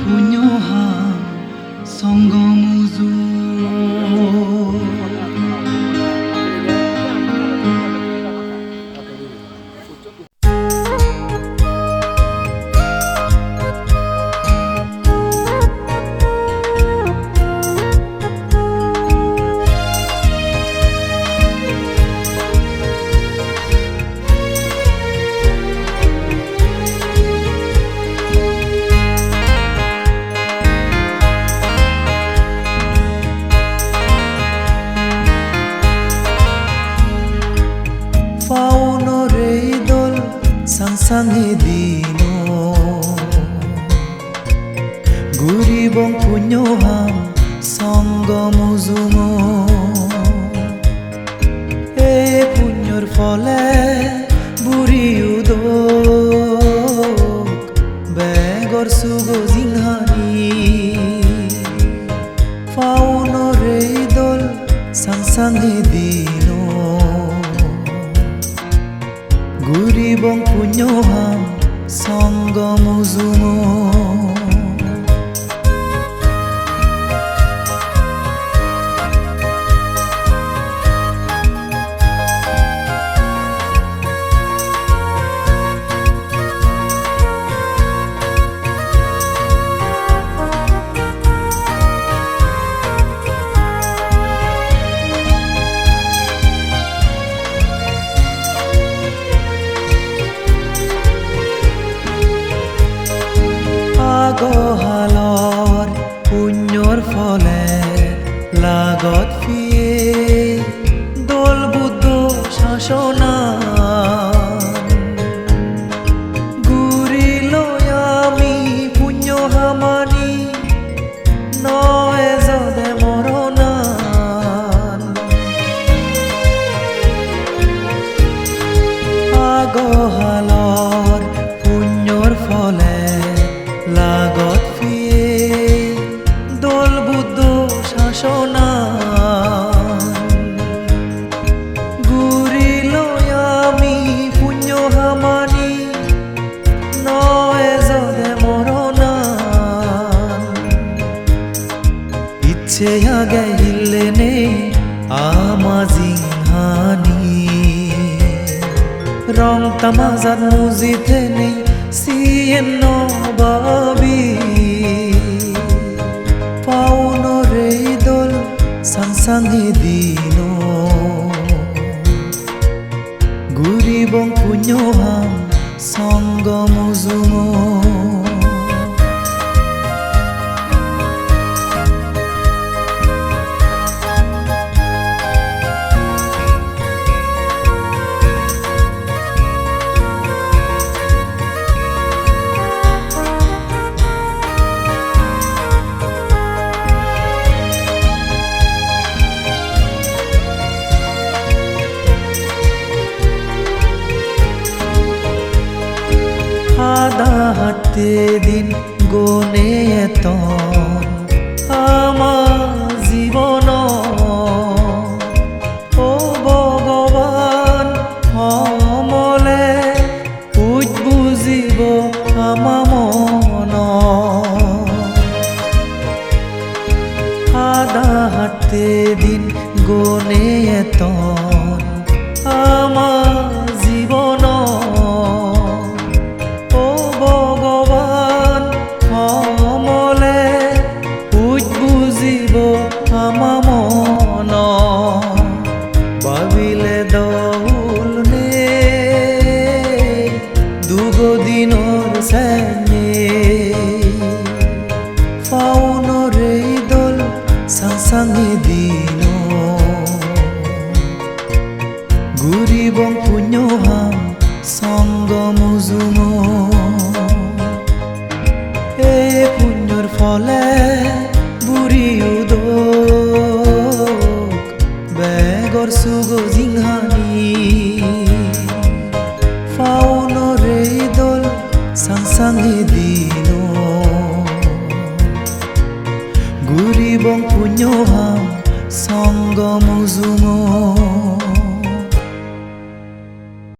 Punyoha songgomuzu Faunore sangsang dino Guribong punyoham সঙ্গমুজুমো এ পুণ্যর ফলে বুড়ি উদোক বেগর সুগো জিংহানি ফাউনরে দল সাংসাঙে দিনো bang punyo ham song go mu zu mo আগহালৰ পুণ্যৰ ফলে লাগত ফিয়ে দলবুদ্ধ শাসনা හිසය ගැහිල්ලනේ ආමazin hani Rong tamazan muzitene siyen no babi Pauno reidol sansangi dino Guribong punyoham songo muzumo হাঁটতে দিন গনে এতন আমার জীবন। ও ভগবান সমলে উজ বুজিব আমা মন। আদা হাঁটতে দিন গনে এতন আমার জীবন। ভাবিলে দৌল নে। দুগদিনৰ চেনে দোল সাসাঙে দিন দিনো গুরিবং পুণ্যহাম সঙ্গমুজুমো এ বেগর সুগো জিংহানি ফাউনরে দল সাংসাঙে দিনো। গুরিবং পুণ্যহাম সঙ্গমুজু